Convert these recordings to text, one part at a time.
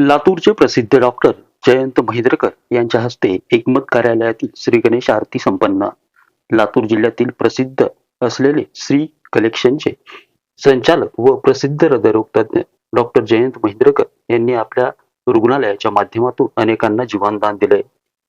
लातूरचे प्रसिद्ध डॉक्टर जयंत महिद्रकर यांच्या हस्ते एकमत कार्यालयातील श्री गणेश आरती संपन्न. लातूर जिल्ह्यातील प्रसिद्ध असलेले श्री कलेक्शनचे संचालक व प्रसिद्ध हृदयरोग तज्ज्ञ डॉक्टर जयंत महेंद्रकर यांनी आपल्या रुग्णालयाच्या माध्यमातून अनेकांना जीवनदान दिले.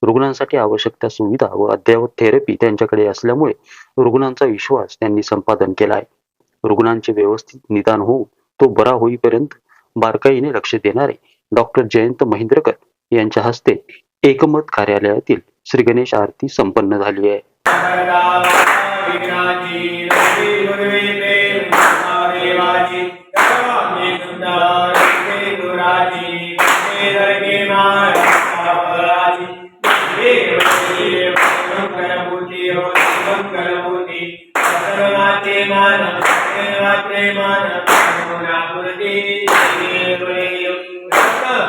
रुग्णांसाठी आवश्यक त्या सुविधा व अद्ययावत थेरपी त्यांच्याकडे असल्यामुळे रुग्णांचा विश्वास त्यांनी संपादन केला आहे रुग्णांचे व्यवस्थित निदान होऊन तो बरा होईपर्यंत बारकाईने लक्ष देणारे डॉक्टर जयंत महिंद्रकर यांच्या हस्ते एकमत कार्यालयातील श्री गणेश आरती संपन्न झाली आहे.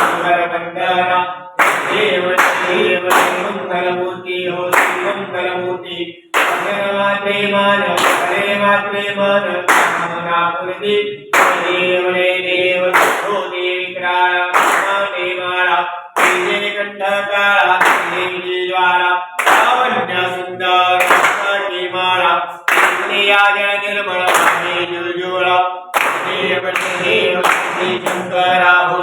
रक्षावी देव देव मंगलमूर्ती हो मंगलमूर्ती सर्वात्रे मान सर्वात्रे मान कामना देव देव हो देवी क्राळा देवाळा विजय कंठकाळा देवी ज्वाला लावण्य सुंदर माळा स्त्रियाज निर्मळ वाणी जुळजुळा देव देव शंकरा हो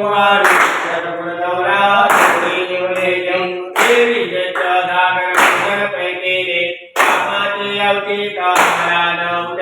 ยติตานานุเต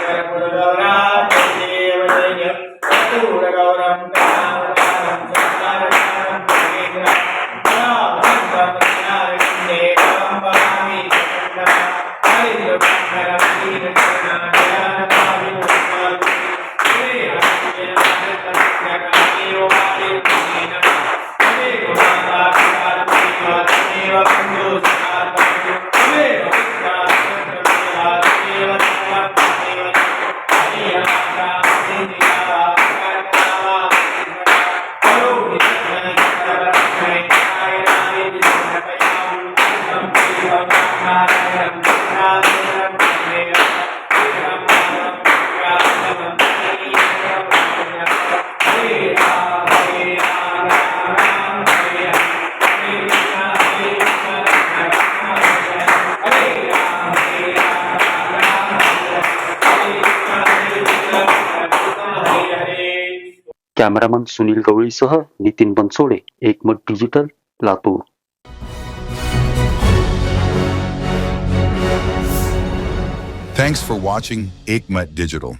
cameraman Sunil गवळीसह Nitin Bansode Ekmat digital Latur Thanks for watching Aikmat Digital.